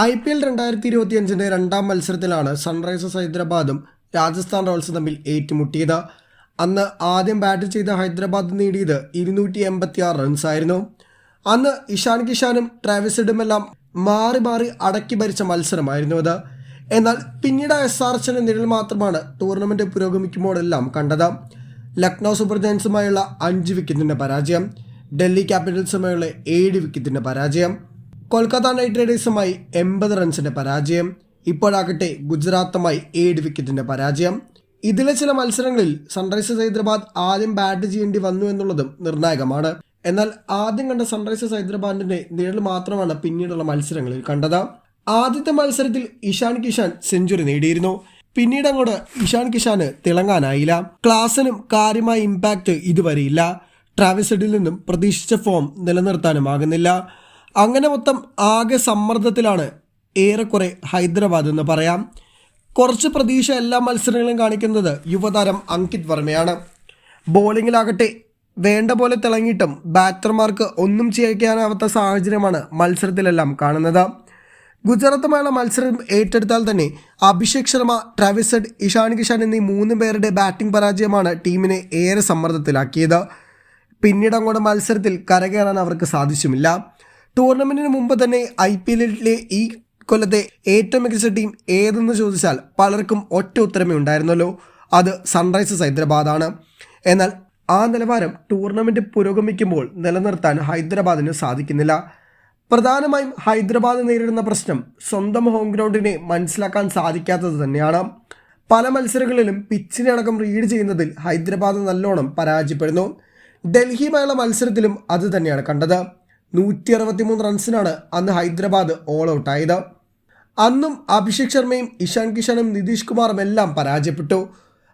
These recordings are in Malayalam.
ഐ പി എൽ രണ്ടായിരത്തി ഇരുപത്തി അഞ്ചിന്റെ രണ്ടാം മത്സരത്തിലാണ് സൺറൈസേഴ്സ് ഹൈദരാബാദും രാജസ്ഥാൻ റോയൽസും തമ്മിൽ ഏറ്റുമുട്ടിയത്. അന്ന് ആദ്യം ബാറ്റ് ചെയ്ത ഹൈദരാബാദ് നേടിയത് ഇരുന്നൂറ്റി എൺപത്തി ആറ് റൺസായിരുന്നു അന്ന് ഇഷാൻ കിഷാനും ട്രാവിസിഡുമെല്ലാം മാറി മാറി അടക്കി ഭരിച്ച മത്സരമായിരുന്നു അത്. എന്നാൽ പിന്നീട് എസ് ആർ എച്ചിന്റെ നിഴൽ മാത്രമാണ് ടൂർണമെന്റ് പുരോഗമിക്കുമ്പോഴെല്ലാം കണ്ടത്. ലക്നൗ സൂപ്പർ ജയൻസുമായുള്ള അഞ്ച് വിക്കറ്റിന്റെ പരാജയം ഡൽഹി ക്യാപിറ്റൽസുമായുള്ള ഏഴ് വിക്കറ്റിന്റെ പരാജയം കൊൽക്കത്ത നൈറ്റ് റൈഡേഴ്സുമായി എൺപത് റൺസിന്റെ പരാജയം ഇപ്പോഴാകട്ടെ ഗുജറാത്തുമായി ഏഴ് വിക്കറ്റിന്റെ പരാജയം. ഇതിലെ ചില മത്സരങ്ങളിൽ സൺറൈസേഴ്സ് ഹൈദരാബാദ് ആദ്യം ബാറ്റ് ചെയ്യേണ്ടി വന്നു എന്നുള്ളതും നിർണായകമാണ്. എന്നാൽ ആദ്യം കണ്ട സൺറൈസേഴ്സ് ഹൈദരാബാദിന്റെ നിഴൽ മാത്രമാണ് പിന്നീടുള്ള മത്സരങ്ങളിൽ കണ്ടത്. ആദ്യത്തെ മത്സരത്തിൽ ഇഷാൻ കിഷാൻ സെഞ്ചുറി നേടിയിരുന്നു. പിന്നീട് അങ്ങോട്ട് ഇഷാൻ കിഷാന് തിളങ്ങാനായില്ല. ക്ലാസിനും കാര്യമായ ഇമ്പാക്റ്റ് ഇതുവരെയില്ല. ട്രാവിസഡിൽ നിന്നും പ്രതീക്ഷിച്ച ഫോം നിലനിർത്താനുമാകുന്നില്ല. അങ്ങനെ മൊത്തം ആകെ സമ്മർദ്ദത്തിലാണ് ഏറെക്കുറെ ഹൈദരാബാദ് എന്ന് പറയാം. കുറച്ച് പ്രതീക്ഷ എല്ലാ മത്സരങ്ങളും കാണിക്കുന്നത് യുവതാരം അങ്കിത് വർമ്മയാണ്. ബോളിങ്ങിലാകട്ടെ വേണ്ട പോലെ തിളങ്ങിയിട്ടും ബാറ്റർമാർക്ക് ഒന്നും ചെയ്യാനാവാത്ത സാഹചര്യമാണ് മത്സരത്തിലെല്ലാം കാണുന്നത്. ഗുജറാത്തുമായുള്ള മത്സരം ഏറ്റെടുത്താൽ തന്നെ അഭിഷേക് ശർമ്മ ട്രാവിസഡ് ഇഷാൻ കിഷാൻ എന്നീ മൂന്ന് പേരുടെ ബാറ്റിംഗ് പരാജയമാണ് ടീമിനെ ഏറെ സമ്മർദ്ദത്തിലാക്കിയത്. പിന്നീട് അങ്ങോട്ട് മത്സരത്തിൽ കരകയറാൻ അവർക്ക് സാധിച്ചുമില്ല. ടൂർണമെന്റിന് മുമ്പ് തന്നെ ഐ പി എല്ലിലെ ഈ കൊല്ലത്തെ ഏറ്റവും മികച്ച ടീം ഏതെന്ന് ചോദിച്ചാൽ പലർക്കും ഒറ്റ ഉത്തരമേ ഉണ്ടായിരുന്നല്ലോ അത് സൺറൈസേഴ്സ് ഹൈദരാബാദാണ്. എന്നാൽ ആ നിലവാരം ടൂർണമെന്റ് പുരോഗമിക്കുമ്പോൾ നിലനിർത്താൻ ഹൈദരാബാദിന് സാധിക്കുന്നില്ല. പ്രധാനമായും ഹൈദരാബാദ് നേരിടുന്ന പ്രശ്നം സ്വന്തം ഹോം ഗ്രൗണ്ടിനെ മനസ്സിലാക്കാൻ സാധിക്കാത്തത് തന്നെയാണ്. പല മത്സരങ്ങളിലും പിച്ചിനെ അടക്കം റീഡ് ചെയ്യുന്നതിൽ ഹൈദരാബാദ് നല്ലോണം പരാജയപ്പെടുന്നു. ഡൽഹിയുമായുള്ള മത്സരത്തിലും അത് തന്നെയാണ് കണ്ടത്. നൂറ്റി അറുപത്തിമൂന്ന് റൺസിനാണ് അന്ന് ഹൈദരാബാദ് ഓൾ ഔട്ടായത് അന്നും അഭിഷേക് ശർമ്മയും ഇഷാൻ കിഷാനും നിതീഷ് കുമാറും എല്ലാം പരാജയപ്പെട്ടു.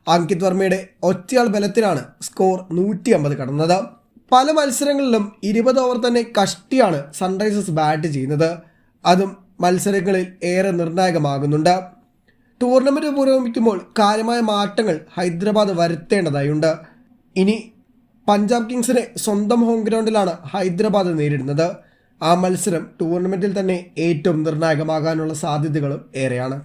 അങ്കിത് വർമ്മയുടെ ഒറ്റയാൾ ബലത്തിലാണ് സ്കോർ നൂറ്റി അമ്പത് കടന്നത്. പല മത്സരങ്ങളിലും ഇരുപത് ഓവർ തന്നെ കഷ്ടിയാണ് സൺറൈസേഴ്സ് ബാറ്റ് ചെയ്യുന്നത്. അതും മത്സരങ്ങളിൽ ഏറെ നിർണായകമാകുന്നുണ്ട്. ടൂർണമെന്റ് പുരോഗമിക്കുമ്പോൾ കാര്യമായ മാറ്റങ്ങൾ ഹൈദരാബാദ് വരുത്തേണ്ടതായുണ്ട്. ഇനി പഞ്ചാബ് കിങ്സിനെ സ്വന്തം ഹോം ഗ്രൗണ്ടിലാണ് ഹൈദരാബാദ് നേരിടുന്നത്. ആ മത്സരം ടൂർണമെന്റിൽ തന്നെ ഏറ്റവും നിർണായകമാകാനുള്ള സാധ്യതകളും ഏറെയാണ്.